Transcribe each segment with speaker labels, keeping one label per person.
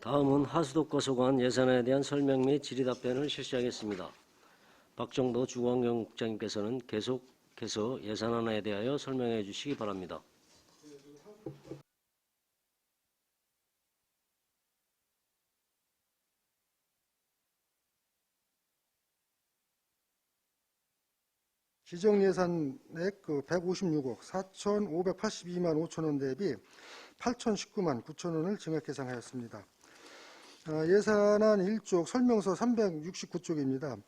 Speaker 1: 다음은 하수도과 소관 예산에 대한 설명 및 질의답변을 실시하겠습니다. 박정도 중앙경국장님께서는 계속해서 예산안에 대하여 설명해 주시기 바랍니다.
Speaker 2: 지정 예산액 그 156억 4,582만 5천 원 대비 8,019만 9천 원을 증액 계상하였습니다. 아, 예산안 1쪽 설명서 369쪽입니다.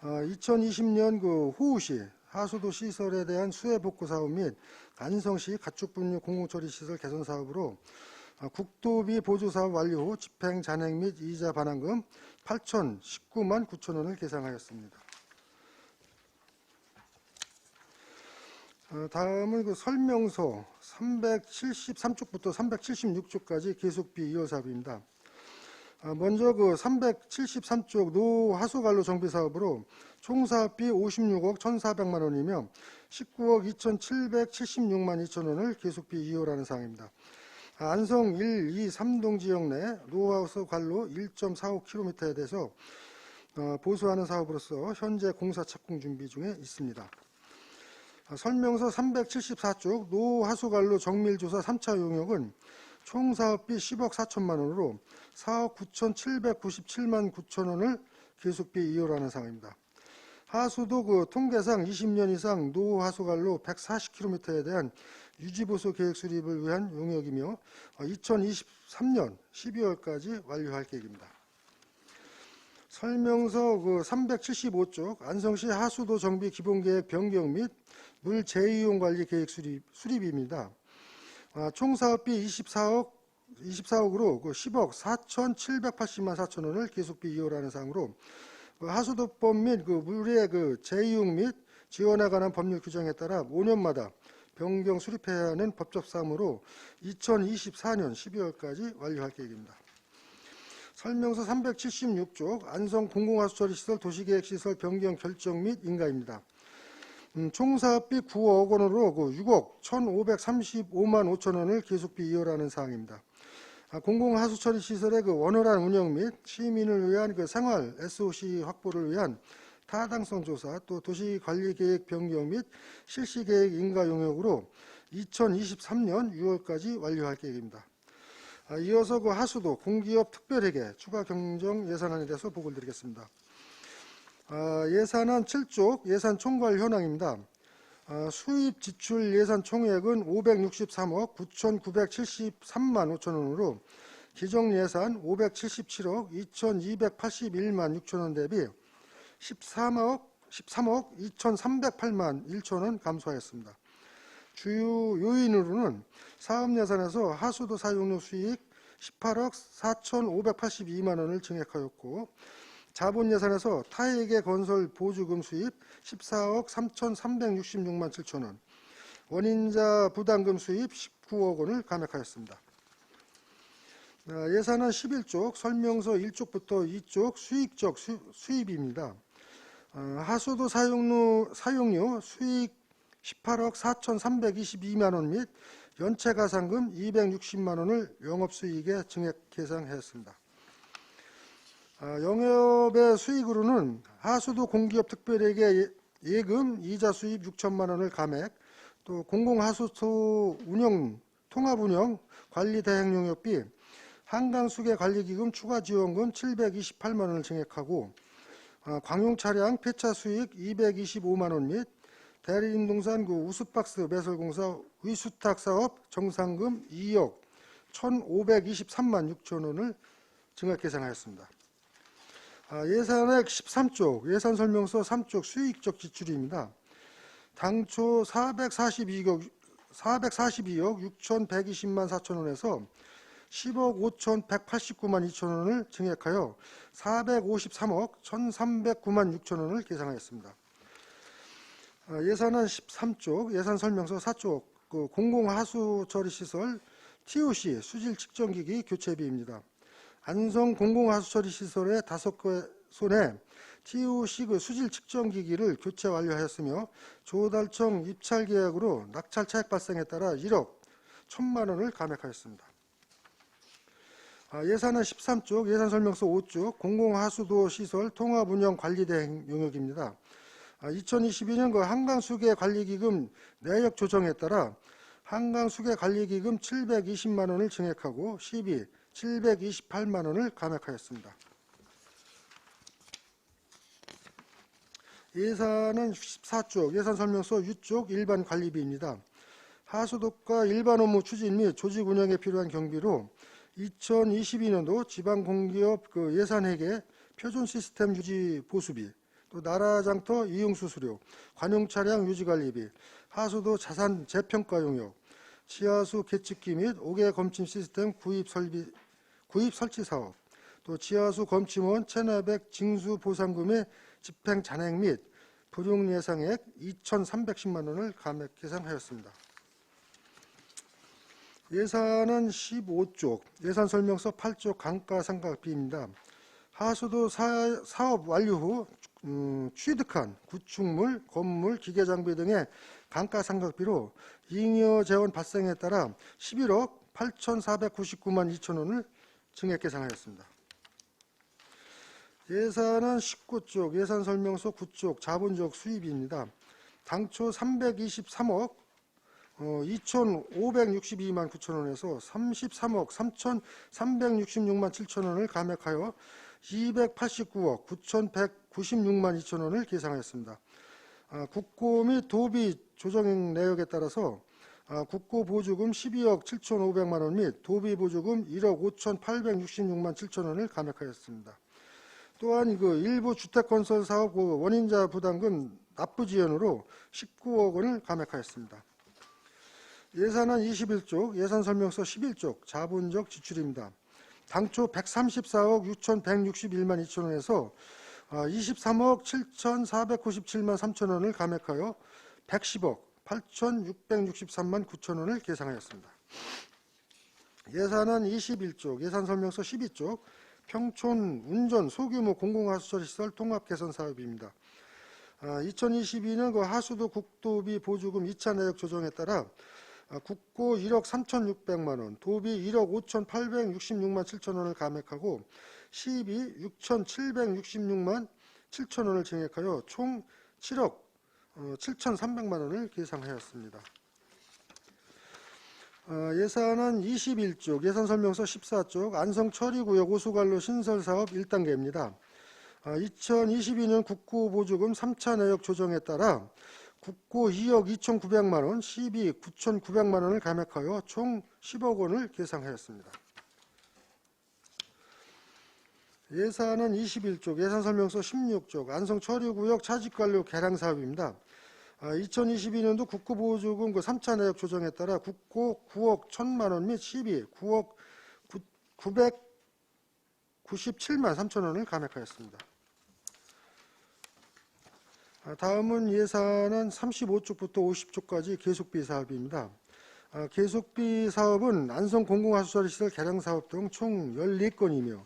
Speaker 2: 2020년 그 호우시 하수도 시설에 대한 수해 복구 사업 및 안성시 가축 분류 공공처리 시설 개선 사업으로 아, 국도비 보조 사업 완료 후 집행 잔액 및 이자 반환금 8,019만 9천 원을 계상하였습니다. 어, 다음은 그 설명서 373쪽부터 376쪽까지 계속비 이월 사업입니다. 아, 먼저 그 373쪽 노하수관로 정비 사업으로 총 사업비 56억 1,400만 원이며 19억 2,776만 2천 원을 계속비 이월하는 사항입니다. 아, 안성 1, 2, 3동 지역 내 노하우스 관로 1.45km에 대해서 어, 보수하는 사업으로서 현재 공사 착공 준비 중에 있습니다. 아, 설명서 374쪽 노하수관로 정밀조사 3차 용역은 총 사업비 10억 4천만 원으로 4억 9,797만 9천 원을 계속비 이월하는 상황입니다. 하수도 그 통계상 20년 이상 노하수관로 140km에 대한 유지보수 계획 수립을 위한 용역이며 2023년 12월까지 완료할 계획입니다. 설명서 그 375쪽 안성시 하수도 정비 기본계획 변경 및 물 재이용 관리 계획 수립, 수립입니다. 아, 총 사업비 24억 24억으로 그 10억 4,780만 4천 원을 계속비 이월하는 상으로 그 하수도법 및 그 물의 그 재이용 및 지원에 관한 법률 규정에 따라 5년마다 변경 수립해야 하는 법적 사무로 2024년 12월까지 완료할 계획입니다. 설명서 376쪽 안성 공공하수처리시설 도시계획시설 변경 결정 및 인가입니다. 음, 총 사업비 9억 원으로 그 6억 1,535만 5천 원을 계속비 이월하는 사항입니다. 아, 공공하수처리 시설의 그 원활한 운영 및 시민을 위한 그 생활 SOC 확보를 위한 타당성 조사 또 도시관리계획 변경 및 실시계획 인가 용역으로 2023년 6월까지 완료할 계획입니다. 아, 이어서 그 하수도 공기업 특별회계 추가 경정 예산안에 대해서 보고를 드리겠습니다. 아, 예산안 7쪽 예산 총괄 현황입니다. 아, 수입 지출 예산 총액은 563억 9,973만 5천 원으로 기정 예산 577억 2,281만 6천 원 대비 13억 13억 2,308만 1천 원 감소하였습니다. 주요 요인으로는 사업 예산에서 하수도 사용료 수익 18억 4,582만 원을 증액하였고 자본 예산에서 타액의 건설 보조금 수입 14억 3,366만 7천 원, 원인자 부담금 수입 19억 원을 감액하였습니다. 아, 예산안 11쪽 설명서 1쪽부터 2쪽 수익적 수, 수입입니다. 아, 하수도 사용료, 사용료 수익 18억 4,322만 원 및 연체 가산금 260만 원을 영업수익에 증액 계상하였습니다. 아, 영업의 수익으로는 하수도 공기업 특별회계 예- 예금 이자 수입 6천만 원을 감액, 또 공공하수소 운영 통합 운영 관리 대행 용역비 한강 수계 관리기금 추가 지원금 728만 원을 증액하고 아, 광용 차량 폐차 수익 225만 원 및 대리인동산 그 우수박스 매설공사 위수탁 사업 정상금 2억 1,523만 6천 원을 증액 계상하였습니다. 아, 예산액 13쪽 예산 설명서 3쪽 수익적 지출입니다. 당초 442억 442억 6,120만 4천 원에서 10억 5,189만 2천 원을 증액하여 453억 1,309만 6천 원을 계상하였습니다. 아, 예산안 13쪽 예산 설명서 4쪽 그 공공하수 처리 시설 TOC 수질 측정기기 교체비입니다. 안성 공공하수처리 시설의 다섯 곳에 TOC 그 수질 측정 기기를 교체 완료하였으며 조달청 입찰 계약으로 낙찰 차액 발생에 따라 1억 1천만 원을 감액하였습니다. 아, 예산은 13쪽, 예산 설명서 5쪽, 공공하수도 시설 통합 운영 관리 대행 용역입니다. 2022년 그 한강 수계 관리 기금 내역 조정에 따라 한강 수계 관리 기금 720만 원을 증액하고 시비 728만 원을 감액하였습니다. 예산은 14쪽, 예산 설명서 6쪽 일반 관리비입니다. 하수도과 일반 업무 추진 및 조직 운영에 필요한 경비로 2022년도 지방 공기업 그 예산 회계 표준 시스템 유지 보수비, 또 나라장터 이용 수수료, 관용 차량 유지 관리비, 하수도 자산 재평가 용역, 지하수 계측기 및 옥외 검침 시스템 구입 설비 구입 설치 사업, 또 지하수 검침원 체납액 징수 보상금의 집행 잔액 및 불용 예상액 2,310만 원을 감액 계산하였습니다. 예산은 15쪽, 예산 설명서 8쪽 감가상각비입니다. 하수도 사, 사업 완료 후 음, 취득한 구축물, 건물, 기계장비 등의 감가상각비로 잉여 재원 발생에 따라 11억 8,499만 2천 원을 증액 계산하였습니다. 예산은 19쪽, 예산 설명서 9쪽 자본적 수입입니다. 당초 323억 어, 2,562만 9천 원에서 33억 3,366만 7천 원을 감액하여 289억 9,196만 2천 원을 계상하였습니다. 아, 국고 및 도비 조정 내역에 따라서 아, 국고 보조금 12억 7,500만 원 및 도비 보조금 1억 5,866만 7천 원을 감액하였습니다. 또한 그 일부 주택 건설 사업 그 원인자 부담금 납부 지연으로 19억 원을 감액하였습니다. 예산은 21쪽, 예산 설명서 11쪽 자본적 지출입니다. 당초 134억 6,161만 2천 원에서 23억 7,497만 3천 원을 감액하여 110억 8,663만 9천 원을 계상하였습니다. 예산은 21쪽, 예산 설명서 12쪽 평촌 운전 소규모 공공하수처리 시설 통합 개선 사업입니다. 2022년 그 하수도 국도비 보조금 2차 내역 조정에 따라 아, 국고 1억 3,600만 원, 도비 1억 5,866만 7천 원을 감액하고 시비 6,766만 7천 원을 증액하여 총 7억 7,300만 원을 계상하였습니다. 어, 예산은 21쪽, 예산 설명서 14쪽, 안성 처리구역 오수관로 신설 사업 1단계입니다. 2022년 국고 보조금 3차 내역 조정에 따라 국고 2억 2,900만 원, 시비 9,900만 원을 감액하여 총 10억 원을 계상하였습니다. 예산은 21쪽, 예산 설명서 16쪽, 안성 처리구역 차직관료 개량 사업입니다. 2022년도 국고 보조금 그 3차 내역 조정에 따라 국고 9억 1천만 원 및 시비 9억 997만 3천 원을 감액하였습니다. 아, 다음은 예산은 35쪽부터 50쪽까지 계속비 사업입니다. 아, 계속비 사업은 안성 공공하수처리 시설 개량 사업 등 총 14건이며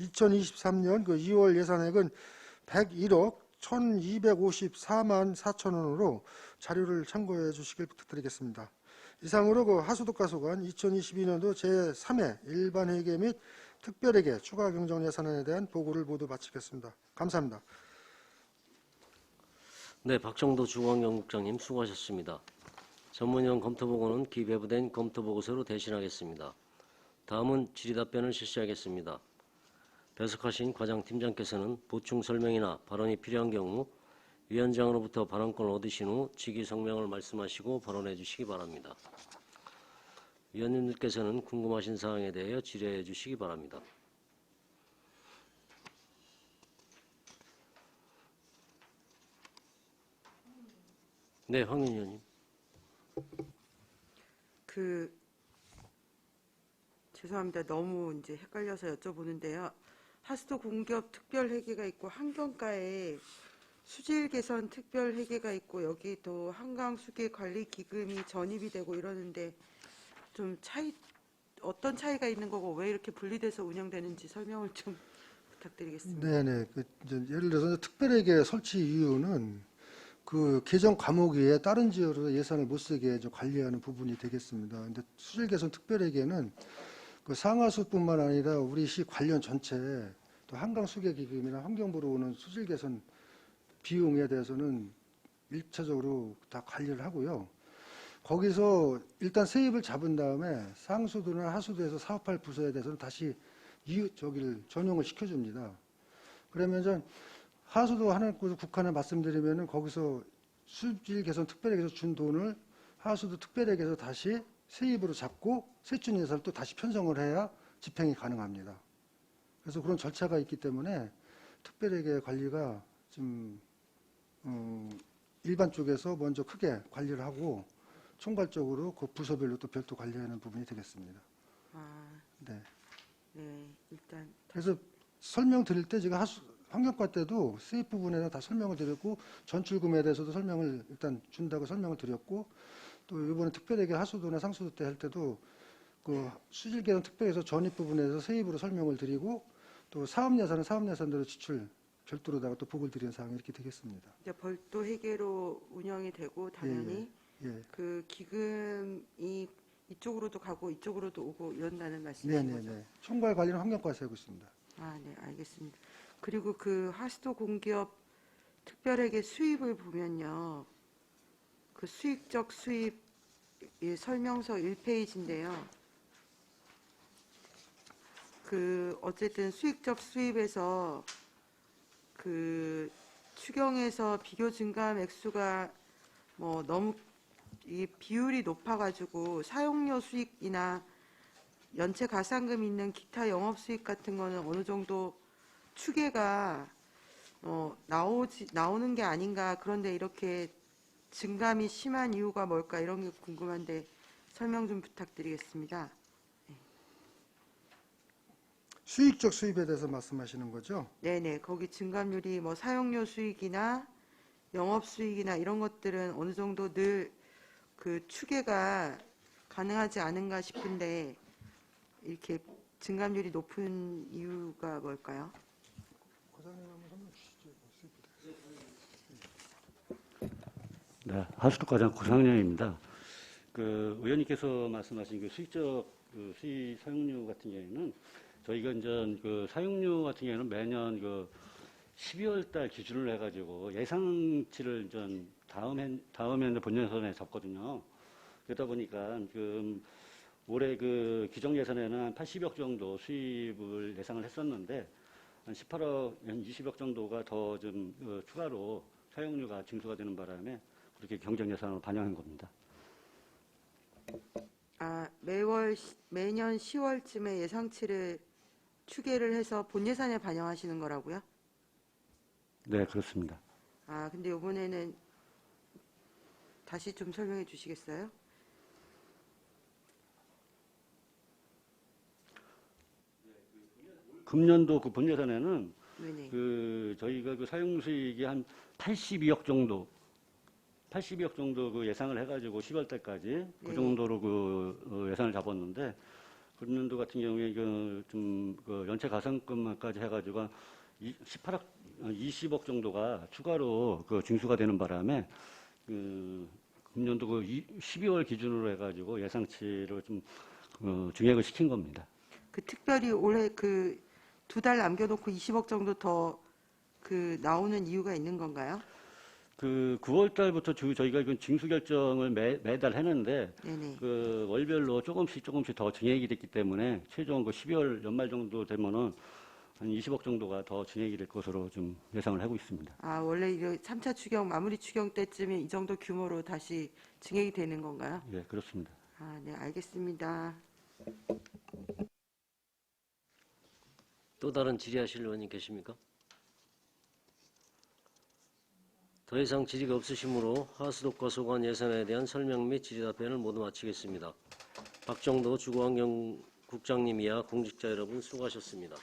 Speaker 2: 2023년 그 2월 예산액은 101억 1,254만 4천 원으로 자료를 참고해 주시길 부탁드리겠습니다. 이상으로 그 하수도가소관 2022년도 제3회 일반회계 및 특별회계 추가 경정 예산안에 대한 보고를 모두 마치겠습니다. 감사합니다.
Speaker 1: 네, 박정도 중앙연국장님 수고하셨습니다. 전문위원 검토보고는 기배부된 검토보고서로 대신하겠습니다. 다음은 질의답변을 실시하겠습니다. 배석하신 과장팀장께서는 보충 설명이나 발언이 필요한 경우 위원장으로부터 발언권을 얻으신 후 직위 성명을 말씀하시고 발언해 주시기 바랍니다. 위원님들께서는 궁금하신 사항에 대하여 질의해 주시기 바랍니다. 네, 황윤 의원님.
Speaker 3: 그 죄송합니다. 너무 이제 헷갈려서 여쭤보는데요. 하수도 공기업 특별 회계가 있고 환경가에 수질 개선 특별 회계가 있고 여기 또 한강 수계 관리 기금이 전입이 되고 이러는데 좀 차이 어떤 차이가 있는 거고 왜 이렇게 분리돼서 운영되는지 설명을 좀 부탁드리겠습니다.
Speaker 2: 네네. 그 이제 예를 들어서 특별회계 설치 이유는 그 개정 과목 외에 다른 지역으로 예산을 못 쓰게 좀 관리하는 부분이 되겠습니다. 근데 수질 개선 특별회계는 그 상하수뿐만 아니라 우리 시 관련 전체 또 한강 수계 기금이나 환경부로 오는 수질 개선 비용에 대해서는 일차적으로 다 관리를 하고요. 거기서 일단 세입을 잡은 다음에 상수도나 하수도에서 사업할 부서에 대해서는 다시 이 저기를 전용을 시켜줍니다. 그러면 전 하수도 하는 곳 국한에 말씀드리면은 거기서 수질 개선 특별회계에서 준 돈을 하수도 특별회계에서 다시 세입으로 잡고 세준 예산을 또 다시 편성을 해야 집행이 가능합니다. 그래서 그런 절차가 있기 때문에 특별회계 관리가 좀 어, 일반 쪽에서 먼저 크게 관리를 하고 총괄적으로 그 부서별로 또 별도 관리하는 부분이 되겠습니다.
Speaker 3: 아,
Speaker 2: 네.
Speaker 3: 네, 일단
Speaker 2: 그래서 설명 드릴 때 제가 하수, 환경과 때도 세입 부분에는 다 설명을 드렸고 전출금에 대해서도 설명을 일단 준다고 설명을 드렸고 또 이번에 특별하게 하수도나 상수도 때 할 때도 그 수질 개선 특별에서 전입 부분에서 세입으로 설명을 드리고 또 사업 예산은 사업 예산대로 지출 별도로다가 또 보고를 드리는 사항이 이렇게 되겠습니다.
Speaker 3: 이제 별도 회계로 운영이 되고 당연히
Speaker 2: 예.
Speaker 3: 그 기금이 이쪽으로도 가고 이쪽으로도 오고 이런다는 말씀이신 거죠?
Speaker 2: 네네네. 총괄 관리는 환경과에서 하고 있습니다.
Speaker 3: 아, 네, 알겠습니다. 그리고 그 하수도 공기업 특별회계 수입을 보면요. 그 수익적 수입 이 설명서 1페이지인데요. 그 어쨌든 수익적 수입에서 그 추경에서 비교 증감 액수가 뭐 너무 이 비율이 높아가지고 사용료 수익이나 연체 가산금 있는 기타 영업 수익 같은 거는 어느 정도 추계가 어, 나오지 나오는 게 아닌가 그런데 이렇게 증감이 심한 이유가 뭘까 이런 게 궁금한데 설명 좀 부탁드리겠습니다.
Speaker 2: 수익적 수입에 대해서 말씀하시는 거죠?
Speaker 3: 네네 거기 증감률이 뭐 사용료 수익이나 영업 수익이나 이런 것들은 어느 정도 늘 그 추계가 가능하지 않은가 싶은데 이렇게 증감률이 높은 이유가 뭘까요?
Speaker 4: 네, 하수도과장 고상영입니다. 그 의원님께서 말씀하신 그 수익적 그 수익 사용료 같은 경우에는 저희가 이제 그 사용료 같은 경우에는 매년 그 12월 달 기준으로 해가지고 예상치를 좀 다음 해, 다음에 이제 본연선에 잡거든요. 그러다 보니까 그 올해 그 기정 예산에는 한 80억 정도 수입을 예상을 했었는데 한 18억, 한 20억 정도가 더 좀 추가로 사용료가 징수가 되는 바람에 그렇게 경정 예산으로 반영한 겁니다.
Speaker 3: 아 매월 시- 매년 10월쯤에 예상치를 추계를 해서 본 예산에 반영하시는 거라고요?
Speaker 4: 네, 그렇습니다.
Speaker 3: 아 근데 이번에는 다시 좀 설명해 주시겠어요?
Speaker 4: 금년도 그 본 예산에는
Speaker 3: 네네.
Speaker 4: 그 저희가 그 사용 수익이 한 82억 정도 82억 정도 그 예상을 해가지고 10월 달까지 그
Speaker 3: 네.
Speaker 4: 정도로 그 어, 예산을 잡았는데 금년도 같은 경우에 그좀 그 연체 가산금까지 해가지고 18억 20억 정도가 추가로 그 징수가 되는 바람에 그 금년도 그 12월 기준으로 해가지고 예상치를 좀 어, 증액을 시킨 겁니다.
Speaker 3: 그 특별히 올해 그 두 달 남겨놓고 20억 정도 더 그 나오는 이유가 있는 건가요?
Speaker 4: 그 9월 달부터 주- 저희가 그 징수 결정을 매, 매달 했는데
Speaker 3: 네네.
Speaker 4: 그 월별로 조금씩 조금씩 더 증액이 됐기 때문에 최종 그 12월 연말 정도 되면은 한 20억 정도가 더 증액이 될 것으로 좀 예상을 하고 있습니다.
Speaker 3: 아 원래 이거 3차 추경 마무리 추경 때쯤에 이 정도 규모로 다시 증액이 되는 건가요?
Speaker 4: 예, 그렇습니다.
Speaker 3: 아 네 알겠습니다.
Speaker 1: 또 다른 질의하실 의원님 계십니까? 더 이상 질의가 없으시므로 하수도과 소관 예산에 대한 설명 및 질의 답변을 모두 마치겠습니다. 박정도 주거환경 국장님 이하 공직자 여러분 수고하셨습니다.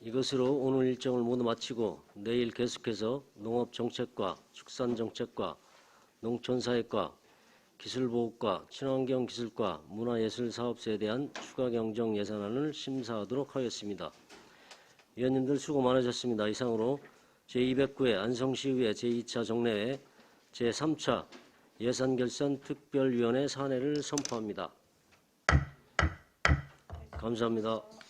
Speaker 1: 이것으로 오늘 일정을 모두 마치고 내일 계속해서 농업정책과 축산정책과 농촌사회과 기술보호과, 친환경기술과, 문화예술사업소에 대한 추가 경정 예산안을 심사하도록 하겠습니다. 위원님들 수고 많으셨습니다. 이상으로 제209회 안성시의회 제2차 정례회 제3차 예산결산 특별위원회 사내를 선포합니다. 감사합니다.